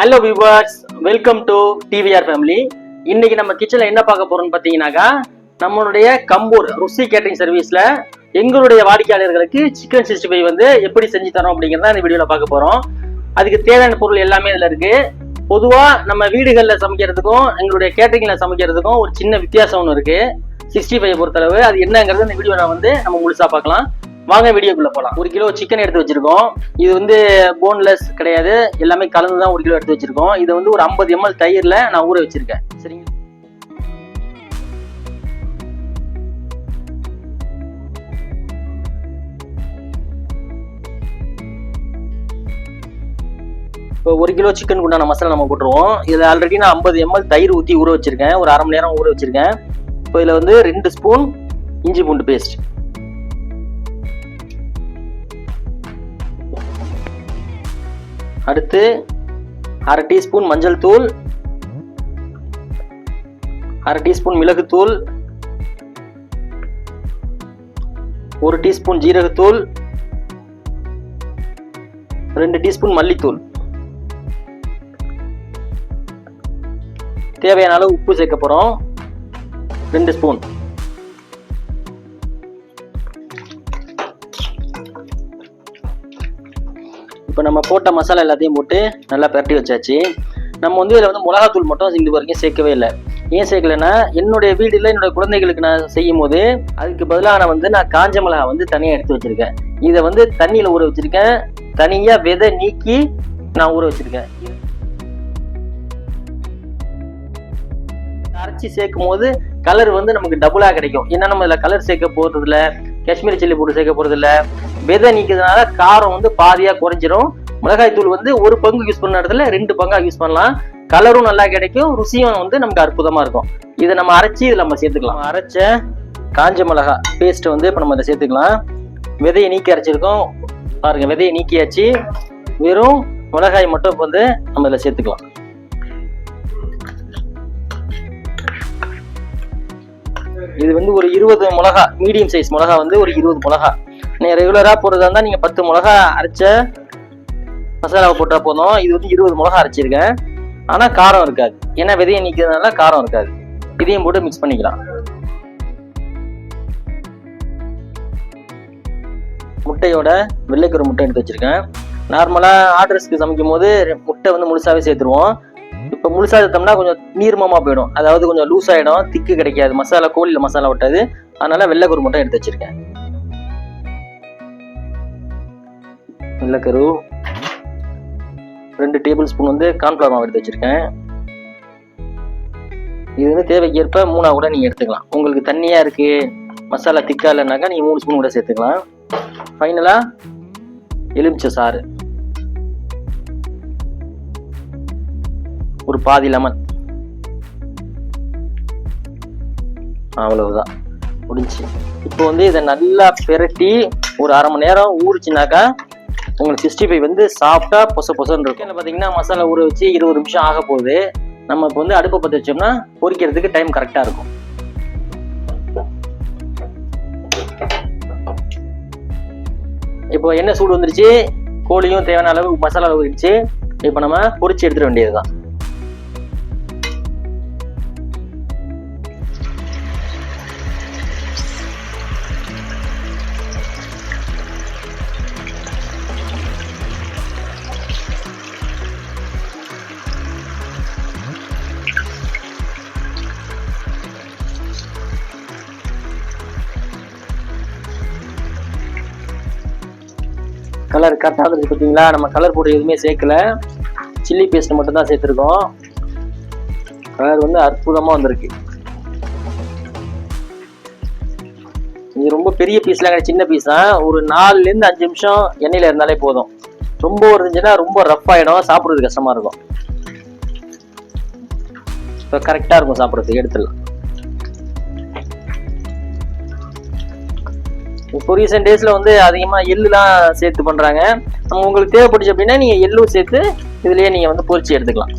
Hello viewers welcome to TVR family இன்னைக்கு நம்ம கிச்சனில் என்ன பார்க்க போறோம்னு பார்த்தீங்கன்னாக்கா நம்மளுடைய கம்பூர் ருசி கேட்டரிங் சர்வீஸில் எங்களுடைய வாடிக்கையாளர்களுக்கு சிக்கன் சிக்ஸ்டி ஃபைவ் வந்து எப்படி செஞ்சு தரோம் அப்படிங்கிறத இந்த வீடியோவில் பார்க்க போகிறோம் அதுக்கு தேவையான பொருள் எல்லாமே இதில் இருக்குது பொதுவாக நம்ம வீடுகளில் சமைக்கிறதுக்கும் எங்களுடைய கேட்டரிங்கில் சமைக்கிறதுக்கும் ஒரு சின்ன வித்தியாசம் ஒன்று இருக்குது சிக்ஸ்டி ஃபைவ் பொறுத்தளவு அது என்னங்கிறது இந்த வீடியோவில் வந்து நம்ம முழுசாக பார்க்கலாம். வாங்க வீடியோக்குள்ள போலாம். ஒரு கிலோ சிக்கன் எடுத்து வச்சிருக்கோம். இது வந்து போன்லெஸ் கிடையாது. எல்லாமே கலந்து தான் ஒரு கிலோ எடுத்து வச்சிருக்கோம். இது வந்து ஒரு ஐம்பது எம்எல் தயிர்ல நான் ஊற வச்சிருக்கேன். சரிங்க இப்போ ஒரு கிலோ சிக்கன் உண்டான மசாலா நம்ம போட்டுருவோம். இதில் ஆல்ரெடி நான் ஐம்பது எம்எல் தயிர் ஊற்றி ஊற வச்சிருக்கேன். ஒரு அரை மணி நேரம் ஊற வச்சிருக்கேன். இப்போ இதில் வந்து ரெண்டு ஸ்பூன் இஞ்சி பூண்டு பேஸ்ட் அடுத்து அரை டீஸ்பூன் மஞ்சள் தூள் அரை டீஸ்பூன் மிளகுத்தூள் ஒரு டீஸ்பூன் ஜீரகத்தூள் ரெண்டு டீஸ்பூன் மல்லித்தூள். தேவையான அளவு உப்பு சேர்க்க போகிறோம் ரெண்டு ஸ்பூன். இப்போ நம்ம போட்ட மசாலா எல்லாத்தையும் போட்டு நல்லா பரட்டி வச்சாச்சு. நம்ம வந்து இதில் வந்து மிளகாத்தூள் மட்டும் இது வரைக்கும் சேர்க்கவே இல்லை. ஏன் சேர்க்கலைன்னா என்னுடைய வீட்டில் என்னுடைய குழந்தைகளுக்கு நான் செய்யும் போது அதுக்கு பதிலாக நான் வந்து நான் காஞ்ச மிளகா வந்து தனியாக எடுத்து வச்சுருக்கேன். இதை வந்து தண்ணியில் ஊற வச்சிருக்கேன். தனியாக விதை நீக்கி நான் ஊற வச்சிருக்கேன். அரைச்சி சேர்க்கும் போது கலர் வந்து நமக்கு டபுளாக கிடைக்கும். ஏன்னா நம்ம இதில் கலர் சேர்க்க போகிறதுல காஷ்மீரி சில்லி போட்டு சேர்க்க போகிறது விதை நீக்கிறதுனால காரம் வந்து பாதியாக குறைஞ்சிரும். மிளகாய் தூள் வந்து ஒரு பங்கு யூஸ் பண்ண இடத்துல ரெண்டு பங்காக யூஸ் பண்ணலாம். கலரும் நல்லா கிடைக்கும். ருசியும் வந்து நமக்கு அற்புதமா இருக்கும். இதை நம்ம அரைச்சி இதில் நம்ம சேர்த்துக்கலாம். அரைச்ச காஞ்ச மிளகா பேஸ்ட் வந்து இப்போ நம்ம இதை சேர்த்துக்கலாம். விதையை நீக்கி அரைச்சிருக்கோம். பாருங்க விதையை நீக்கியாச்சு. வெறும் மிளகாய் மட்டும் வந்து நம்ம இதில் சேர்த்துக்கலாம். இது வந்து ஒரு இருபது மிளகா மீடியம் சைஸ் மிளகா வந்து ஒரு இருபது மிளகா. நீங்கள் ரெகுலராக போடுறதா இருந்தால் நீங்கள் பத்து மிளகா அரைச்ச மசாலாவை போட்டால் போதும். இது வந்து இருபது மிளகா அரைச்சிருக்கேன். ஆனால் காரம் இருக்காது. ஏன்னா விதையை நிற்கிறதுனால காரம் இருக்காது. இதையும் போட்டு மிக்ஸ் பண்ணிக்கலாம். முட்டையோட வெள்ளைக்கரு முட்டை எடுத்து வச்சிருக்கேன். நார்மலாக ஆர்டர்ஸ்க்கு சமைக்கும் போது முட்டை வந்து முழுசாவே சேர்த்துருவோம். இப்போ முழுசா சேர்த்தோம்னா கொஞ்சம் நீர்மமா போயிடும். அதாவது கொஞ்சம் லூஸ் ஆகிடும் திக்கு கிடைக்காது. மசாலா கோழியில் மசாலா ஒட்டாது. அதனால வெள்ளைக்கரு மட்டும் எடுத்து வச்சிருக்கேன். வெள்ளைக்கரு ரெண்டு டேபிள் ஸ்பூன் வந்து கார்ன்ஃப்ளவர் மாவு எடுத்து வச்சிருக்கேன். இது வந்து தேவைக்கு ஏற்ப மூணாக கூட நீங்க எடுத்துக்கலாம். உங்களுக்கு தண்ணியா இருக்கு மசாலா திக்கா இல்லைனாக்கா நீங்கள் மூணு ஸ்பூன் கூட சேர்த்துக்கலாம். ஃபைனலா எலுமிச்சை சாறு. ஒரு பாதி லெமன் அவ்வளவுதான். முடிஞ்சு இப்போ வந்து இதை நல்லா பிரட்டி ஒரு அரை மணி நேரம் ஊறிச்சுனாக்கா உங்களுக்கு சிக்ஸ்டி ஃபைவ் வந்து சாஃப்டா பொச பொசன்னு இருக்கும். இதில் பார்த்தீங்கன்னா மசாலா ஊற வச்சு இருபது நிமிஷம் ஆக போகுது. நம்ம இப்போ வந்து அடுப்பை பற்ற வச்சோம்னா பொரிக்கிறதுக்கு டைம் கரெக்டாக இருக்கும். இப்போ என்ன சூடு வந்துருச்சு. கோழியும் தேவையான அளவு மசாலா ஊறிடுச்சு. இப்போ நம்ம பொறிச்சு எடுத்துட வேண்டியதுதான். கலர் கரெக்டாக வந்துருக்கு பார்த்தீங்களா நம்ம கலர் போட்டு எதுவுமே சேர்க்கல. சில்லி பேஸ்ட் மட்டும் தான் சேர்த்துருக்கோம். கலர் வந்து அற்புதமாக வந்திருக்கு. இது ரொம்ப பெரிய பீஸ்லாம் கிடையாது சின்ன பீஸ் தான். ஒரு நாலுலேருந்து அஞ்சு நிமிஷம் எண்ணெயில் இருந்தாலே போதும். ரொம்ப இருந்துச்சுன்னா ரொம்ப ரஃப் ஆகிடும் சாப்பிட்றது கஷ்டமாக இருக்கும். இப்போ கரெக்டாக இருக்கும் சாப்பிட்றதுக்கு எடுத்துடலாம். இப்போ ரீசெண்ட் டேஸில் வந்து அதிகமாக எள்ளுலாம் சேர்த்து பண்ணுறாங்க நம்ம உங்களுக்கு தேவைப்பட்டுச்சு அப்படின்னா நீங்கள் எள்ளும் சேர்த்து இதுலேயே நீங்கள் வந்து பொரிச்சு எடுத்துக்கலாம்.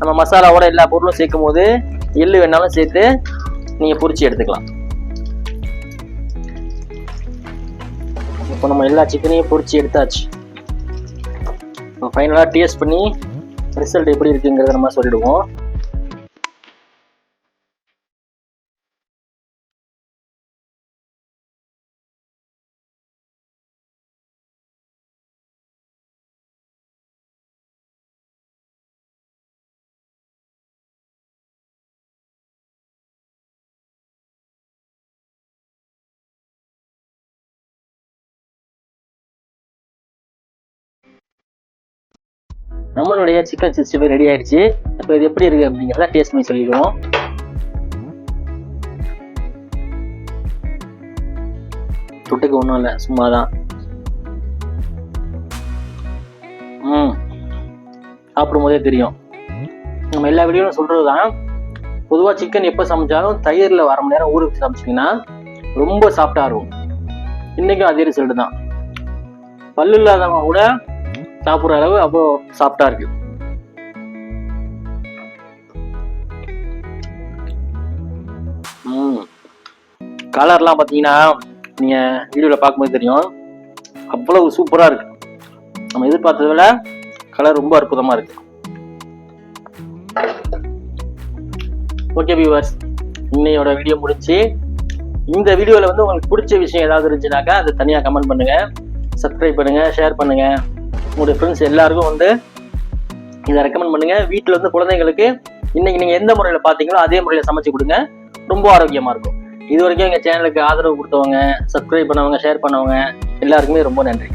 நம்ம மசாலாவோட எல்லா பொருளும் சேர்க்கும் போது எள்ளு வேணாலும் சேர்த்து நீங்கள் பொரிச்சு எடுத்துக்கலாம். இப்போ நம்ம எல்லா சிக்கனையும் பொரிச்சு எடுத்தாச்சு. ஃபைனலாக டேஸ்ட் பண்ணி ரிசல்ட் எப்படி இருக்குங்கிறத நம்ம சொல்லிடுவோம். நம்மளுடைய சிக்கன் சிக்ஸ்டி ஃபைவ் ரெடி ஆயிடுச்சு. இப்போ இது எப்படி இருக்கு அப்படிங்கிறத டேஸ்ட் பண்ணி சொல்லிடுவோம். தொட்டுக்கு ஒன்றும் இல்லை சும்மா தான் ம். சாப்பிடும் போதே தெரியும். நம்ம எல்லா வீடியோவும் சொல்கிறது தான் பொதுவாக சிக்கன் எப்போ சமைச்சாலும் தயிரில் வர மணி நேரம் ஊருக்கு சமைச்சிங்கன்னா ரொம்ப சாஃப்டாக இருக்கும். இன்றைக்கும் அதே ரிசல்ட் தான். பல்லு இல்லாதவங்க கூட சாப்பிட்ற அளவு அவ்வளோ சாஃப்டாக இருக்கு. கலர்லாம் பார்த்தீங்கன்னா நீங்கள் வீடியோவில் பார்க்கும்போது தெரியும். அவ்வளவு சூப்பராக இருக்கு. நம்ம எதிர்பார்த்ததை விட கலர் ரொம்ப அற்புதமாக இருக்கு. ஓகே வியூவர்ஸ் இன்னையோட வீடியோ முடிச்சு இந்த வீடியோவில் வந்து உங்களுக்கு பிடிச்ச விஷயம் ஏதாவது இருந்துச்சுனாக்கா அதை தனியாக கமெண்ட் பண்ணுங்கள் சப்ஸ்கிரைப் பண்ணுங்கள் ஷேர் பண்ணுங்கள் உங்களுடைய ஃப்ரெண்ட்ஸ் எல்லாருக்கும் வந்து இதை ரெக்கமெண்ட் பண்ணுங்க. வீட்டில் வந்து குழந்தைங்களுக்கு இன்னைக்கு நீங்கள் எந்த முறையில் பார்த்தீங்களோ அதே முறையில் சமைச்சு கொடுங்க. ரொம்ப ஆரோக்கியமாக இருக்கும். இது வரைக்கும் எங்கள் சேனலுக்கு ஆதரவு கொடுத்தவங்க சப்ஸ்கிரைப் பண்ணவங்க ஷேர் பண்ணவங்க எல்லாருக்குமே ரொம்ப நன்றி.